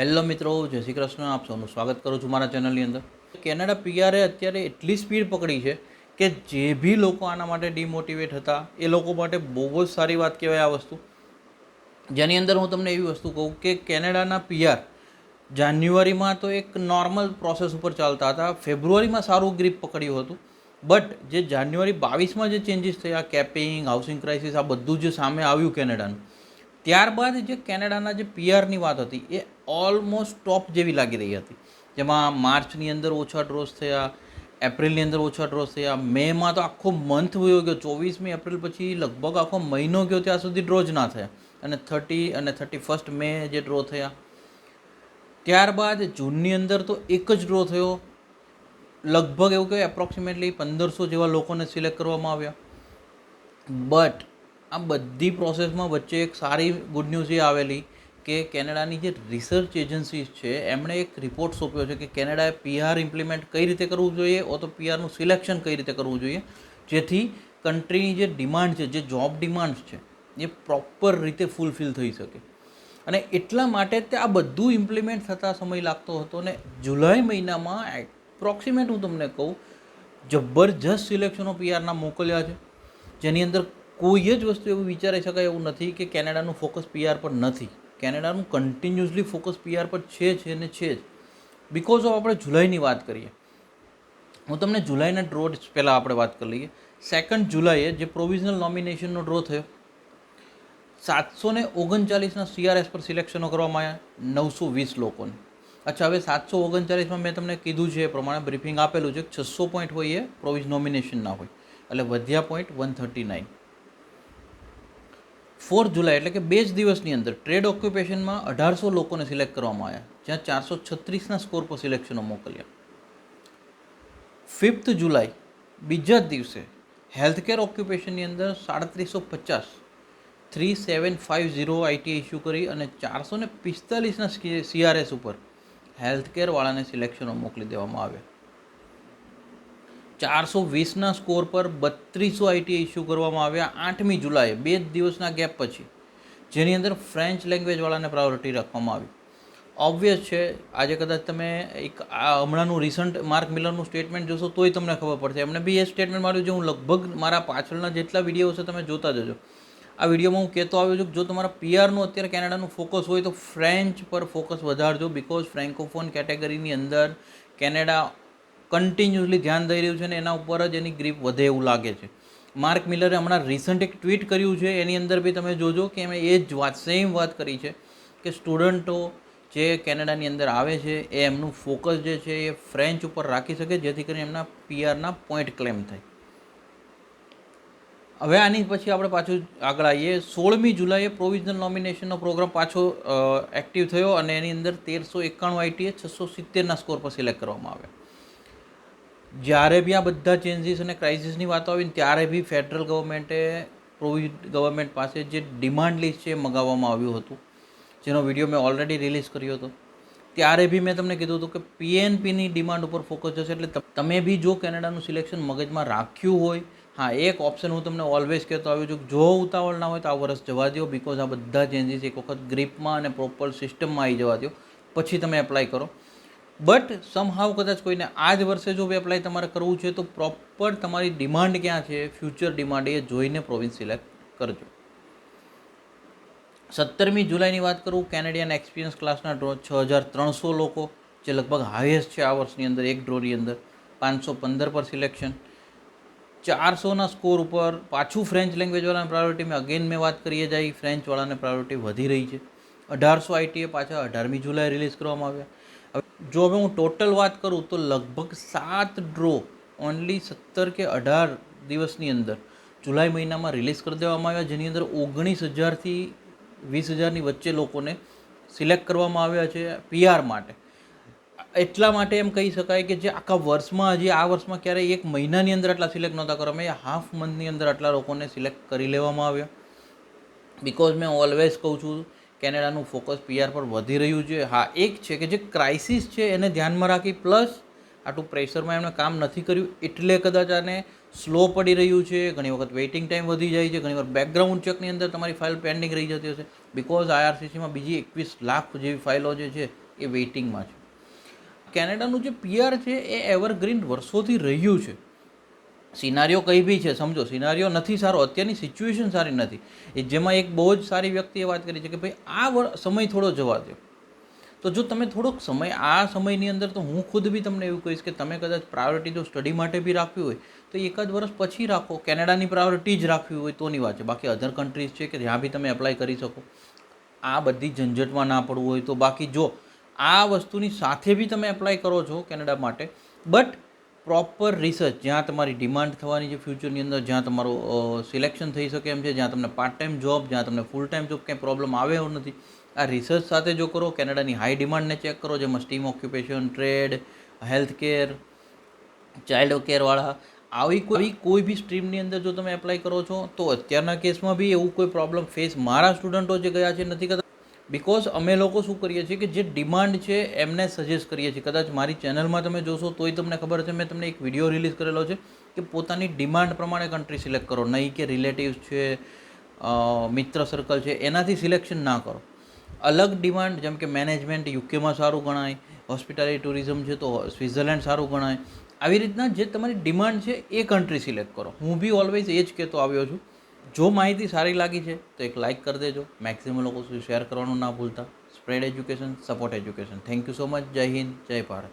Hello મિત્રો, જય શ્રી કૃષ્ણ. આપ સૌનું સ્વાગત કરું છું મારા ચેનલની અંદર. કેનેડા પીઆરએ અત્યારે એટલી સ્પીડ પકડી છે કે જે બી લોકો આના માટે ડિમોટિવેટ હતા, એ લોકો માટે બહુ જ સારી વાત કહેવાય આ વસ્તુ. જેની અંદર હું તમને એવી વસ્તુ કહું કે કેનેડાના પીઆર જાન્યુઆરીમાં તો એક નોર્મલ પ્રોસેસ ઉપર ચાલતા હતા. ફેબ્રુઆરીમાં સારું ગ્રીપ પકડ્યું હતું. બટ જે જાન્યુઆરી બાવીસમાં જે ચેન્જીસ થયા કેપિંગ હાઉસિંગ ક્રાઇસિસ આ બધું જે સામે આવ્યું કેનેડાનું. ત્યારબાદ જે કેનેડાના જે પીઆરની વાત હતી, એ ઓલમોસ્ટ ટોપ જેવી લાગી રહી હતી. જેમાં માર્ચની અંદર ઓછા ડ્રોસ થયા, એપ્રિલની અંદર ઓછા ડ્રોસ થયા, મેમાં તો આખો મંથ વયો ગયો. ચોવીસમી એપ્રિલ પછી લગભગ આખો મહિનો ગયો ત્યાં સુધી ડ્રો જ ના થયા. અને થર્ટી અને થર્ટી ફર્સ્ટ મે જે ડ્રો થયા. ત્યારબાદ જૂનની અંદર તો એક જ ડ્રો થયો. લગભગ એવું કે એપ્રોક્સિમેટલી પંદરસો જેવા લોકોને સિલેક્ટ કરવામાં આવ્યા. બટ આ બધી પ્રોસેસમાં વચ્ચે એક સારી ગુડ ન્યૂઝ એ આવેલી કે કેનેડાની જે રિસર્ચ એજન્સીસ છે, એમણે એક રિપોર્ટ સોંપ્યો છે કે કેનેડાએ પીઆર ઇમ્પ્લિમેન્ટ કઈ રીતે કરવું જોઈએ ઓ તો પીઆરનું સિલેક્શન કઈ રીતે કરવું જોઈએ, જેથી કન્ટ્રીની જે ડિમાન્ડ છે, જે જોબ ડિમાન્ડ્સ છે, એ પ્રોપર રીતે ફૂલફિલ થઈ શકે. અને એટલા માટે તે આ બધું ઇમ્પ્લિમેન્ટ થતાં સમય લાગતો હતો ને જુલાઈ મહિનામાં એપ્રોક્સિમેટ હું તમને કહું, જબરજસ્ત સિલેક્શનો પીઆરના મોકલ્યા છે. જેની અંદર કોઈ જ વસ્તુ એવું વિચારી શકાય એવું નથી કે કેનેડાનું ફોકસ પીઆર પર નથી. કેનેડાનું કન્ટિન્યુઅસલી ફોકસ પીઆર પર છે છે ને છે જ. બિકોઝ ઓફ આપણે જુલાઈની વાત કરીએ. હું તમને જુલાઈના ડ્રો પહેલાં આપણે વાત કરી લઈએ. સેકન્ડ જુલાઈએ જે પ્રોવિઝનલ નોમિનેશનનો ડ્રો થયો, સાતસો ને ઓગણચાલીસના સીઆરએસ પર સિલેક્શનો કરવામાં આવ્યા, નવસો વીસ લોકોને. અચ્છા, હવે સાતસો ઓગણચાલીસમાં મેં તમને કીધું છે એ પ્રમાણે બ્રીફિંગ આપેલું છે છસો પોઈન્ટ હોય એ પ્રોવિઝ નોમિનેશન ના હોય. એટલે વધ્યા point one thirty nine fourth July એટલે કે બે જ દિવસની અંદર ટ્રેડ ઓક્યુપેશનમાં અઢારસો લોકોને સિલેક્ટ કરવામાં આવ્યા. જ્યાં ચારસો છત્રીસના સ્કોર પર સિલેક્શનો મોકલ્યા. ફિફ્થ જુલાઈ, બીજા જ દિવસે હેલ્થકેર ઓક્યુપેશનની અંદર સાડત્રીસો પચાસ, three seven five zero IT issue કરી અને ચારસો ને પિસ્તાલીસના સીઆરએસ ઉપર હેલ્થકેરવાળાને સિલેક્શનો મોકલી દેવામાં આવ્યા. ચારસો વીસના સ્કોર પર બત્રીસો આઈટી ઇસ્યુ કરવામાં આવ્યા આઠમી જુલાઈએ, બે જ દિવસના ગેપ પછી, જેની અંદર ફ્રેન્ચ લેંગ્વેજવાળાને પ્રાયોરિટી રાખવામાં આવી. ઓબ્વિયસ છે, આજે કદાચ તમે એક હમણાંનું રિસન્ટ માર્ક મિલરનું સ્ટેટમેન્ટ જોશો તોય તમને ખબર પડશે. એમને બી એ સ્ટેટમેન્ટ માર્યું છે, હું લગભગ મારા પાછળના જેટલા વીડિયો છે તમે જોતા જજો. આ વિડીયોમાં હું કહેતો આવ્યો છું કે જો તમારા પીઆરનું અત્યારે કેનેડાનું ફોકસ હોય તો ફ્રેન્ચ પર ફોકસ વધારજો બિકોઝ ફ્રેન્કોફોન કેટેગરીની અંદર કેનેડા કન્ટિન્યુઅસલી ધ્યાન દઈ રહ્યું છે અને એના ઉપર જ એની ગ્રીપ વધે એવું લાગે છે. માર્ક મિલરે હમણાં રિસન્ટ એક ટ્વીટ કર્યું છે, એની અંદર બી તમે જોજો કે એમણે એ જ વાત સેમ વાત કરી છે કે સ્ટુડન્ટો જે કેનેડાની અંદર આવે છે, એ એમનું ફોકસ જે છે એ ફ્રેન્ચ ઉપર રાખી શકે જેથી કરીને એમના પીઆરના પોઈન્ટ ક્લેમ થાય. હવે આની પછી આપણે પાછું આગળ આવીએ. સોળમી જુલાઈએ પ્રોવિઝનલ નોમિનેશનનો પ્રોગ્રામ પાછો એક્ટિવ થયો અને એની અંદર તેરસો એકાણું આઈટીએ છસો સિત્તેરના સ્કોર પર સિલેક્ટ કરવામાં આવ્યા. જ્યારે બી આ બધા ચેન્જીસ અને ક્રાઇસિસની વાતો આવી ને ત્યારે બી ફેડરલ ગવર્મેન્ટે પ્રોવિડ ગવર્મેન્ટ પાસે જે ડિમાન્ડ લિસ્ટ છે મગાવવામાં આવ્યું હતું. જેનો વીડિયો મેં ઓલરેડી રિલીઝ કર્યો હતો. ત્યારે બી મેં તમને કીધું હતું કે પીએનપીની ડિમાન્ડ ઉપર ફોકસ જશે એટલે તમે બી જો કેનેડાનું સિલેક્શન મગજમાં રાખ્યું હોય, હા, એક ઓપ્શન હું તમને ઓલવેઝ કહેતો આવ્યો છું જો ઉતાવળ ના હોય તો આ વર્ષ જવા દો બિકોઝ આ બધા ચેન્જીસ એક વખત ગ્રીપમાં અને પ્રોપર સિસ્ટમમાં આવી જવા દો પછી તમે એપ્લાય કરો. બટ સમહાવ કદાચ કોઈને આ જ વર્ષે જો એપ્લાય તમારે કરવું છે, તો પ્રોપર તમારી ડિમાન્ડ ક્યાં છે? ફ્યુચર ડિમાન્ડ એ જોઈને પ્રોવિન્સ સિલેક્ટ કરજો. સત્તરમી જુલાઈની વાત કરું કેનેડિયન એક્સપિરિયન્સ ક્લાસના ડ્રો છ હજાર ત્રણસો લોકો, જે લગભગ હાઈએસ્ટ છે આ વર્ષની અંદર, એક ડ્રોની અંદર, પાંચસો પંદર પર સિલેક્શન ચારસોના સ્કોર ઉપર પાછું ફ્રેન્ચ લેંગ્વેજવાળાની પ્રાયોરિટી મેં અગેન મેં વાત કરીએ જાય ફ્રેન્ચવાળાને પ્રાયોરિટી વધી રહી છે. અઢારસો આઈટીએ પાછા અઢારમી જુલાઈ રિલીઝ કરવામાં આવ્યા. જો હવે હું ટોટલ વાત કરું તો લગભગ સાત ડ્રો ઓનલી સત્તર કે અઢાર દિવસની અંદર જુલાઈ મહિનામાં રિલીઝ કરી દેવામાં આવ્યા, જેની અંદર ઓગણીસ હજારથી વીસ હજારની વચ્ચે લોકોને સિલેક્ટ કરવામાં આવ્યા છે પીઆર માટે. એટલા માટે એમ કહી શકાય કે જે આખા વર્ષમાં, હજી આ વર્ષમાં ક્યારેય એક મહિનાની અંદર આટલા સિલેક્ટ નહોતા કરવામાં મેં હાફ મંથની અંદર આટલા લોકોને સિલેક્ટ કરી લેવામાં આવ્યા. બિકોઝ મેં ઓલવેઝ કહું છું કેનેડાનું ફોકસ પીઆર પર વધી રહ્યું છે. હા, એક છે કે જે ક્રાઇસિસ છે એને ધ્યાનમાં રાખી પ્લસ આટલું પ્રેશરમાં એમણે કામ નથી કર્યું એટલે કદાચ આને સ્લો પડી રહ્યું છે. ઘણી વખત વેઇટિંગ ટાઈમ વધી જાય છે. ઘણી વાર બેકગ્રાઉન્ડ ચેકની અંદર તમારી ફાઇલ પેન્ડિંગ રહી જતી હશે. બિકોઝ આઈઆરસીસીમાં બીજી એકવીસ લાખ જેવી ફાઇલો જે છે એ વેઇટિંગમાં છે. કેનેડાનું જે પીઆર છે એ એવરગ્રીન વર્ષોથી રહ્યું છે. સિનારીઓ કઈ બી છે, સમજો, સિનારીઓ નથી સારો, અત્યારની સિચ્યુએશન સારી નથી. એ જેમાં એક બહુ જ સારી વ્યક્તિએ વાત કરી છે કે ભાઈ, આ સમય થોડો જવા દો તો જો તમે થોડોક સમય, આ સમયની અંદર તો હું ખુદ બી તમને એવું કહીશ કે તમે કદાચ પ્રાયોરિટી જો સ્ટડી માટે બી રાખવી હોય, તો એકાદ વર્ષ પછી રાખો. કેનેડાની પ્રાયોરિટી જ રાખવી હોય તોની વાત છે. બાકી અધર કન્ટ્રીઝ છે કે જ્યાં બી તમે એપ્લાય કરી શકો. આ બધી ઝંઝટમાં ના પડવું હોય તો બાકી જો આ વસ્તુની સાથે બી તમે એપ્લાય કરો છો કેનેડા માટે બટ પ્રોપર રિસર્ચ જ્યાં તમારી ડિમાન્ડ થવાની છે ફ્યુચરની અંદર, જ્યાં તમારું સિલેક્શન થઈ શકે એમ છે, જ્યાં તમને પાર્ટ ટાઈમ જોબ જ્યાં તમને ફૂલ ટાઈમ જોબ કંઈ પ્રોબ્લેમ આવે એવું નથી. આ રિસર્ચ સાથે જો કરો, કેનેડાની હાઈ ડિમાન્ડને ચેક કરો, જેમાં STEM occupation trade health care child કેરવાળા આવી કોઈ કોઈ બી સ્ટ્રીમની અંદર જો તમે એપ્લાય કરો છો, તો અત્યારના કેસમાં બી એવું કોઈ પ્રોબ્લેમ ફેસ મારા સ્ટુડન્ટો જે ગયા છે, નથી કરતા. બિકોઝ અમે લોકો શું કરીએ છીએ કે જે ડિમાન્ડ છે, એમને સજેસ્ટ કરીએ છીએ. કદાચ મારી ચેનલમાં તમે જોશો તોય તમને ખબર છે મેં તમને એક વીડિયો રિલીઝ કરેલો છે કે પોતાની ડિમાન્ડ પ્રમાણે કન્ટ્રી સિલેક્ટ કરો. નહીં કે રિલેટિવ્સ છે મિત્ર સર્કલ છે, એનાથી સિલેક્શન ના કરો. અલગ ડિમાન્ડ જેમ કે મેનેજમેન્ટ યુકેમાં સારું ગણાય હોસ્પિટાલિટી ટુરિઝમ છે તો સ્વિટ્ઝરલેન્ડ સારું ગણાય. આવી રીતના જે તમારી ડિમાન્ડ છે એ કન્ટ્રી સિલેક્ટ કરો. હું બી ઓલવેઝ એ જ કહેતો આવ્યો છું. જો માહિતી સારી લાગી છે, તો એક લાઇક કરી દેજો. મેક્સિમમ લોકો સુધી શેર કરવાનું ના ભૂલતા. Spread education support education thank you so much જય હિન્દ જય ભારત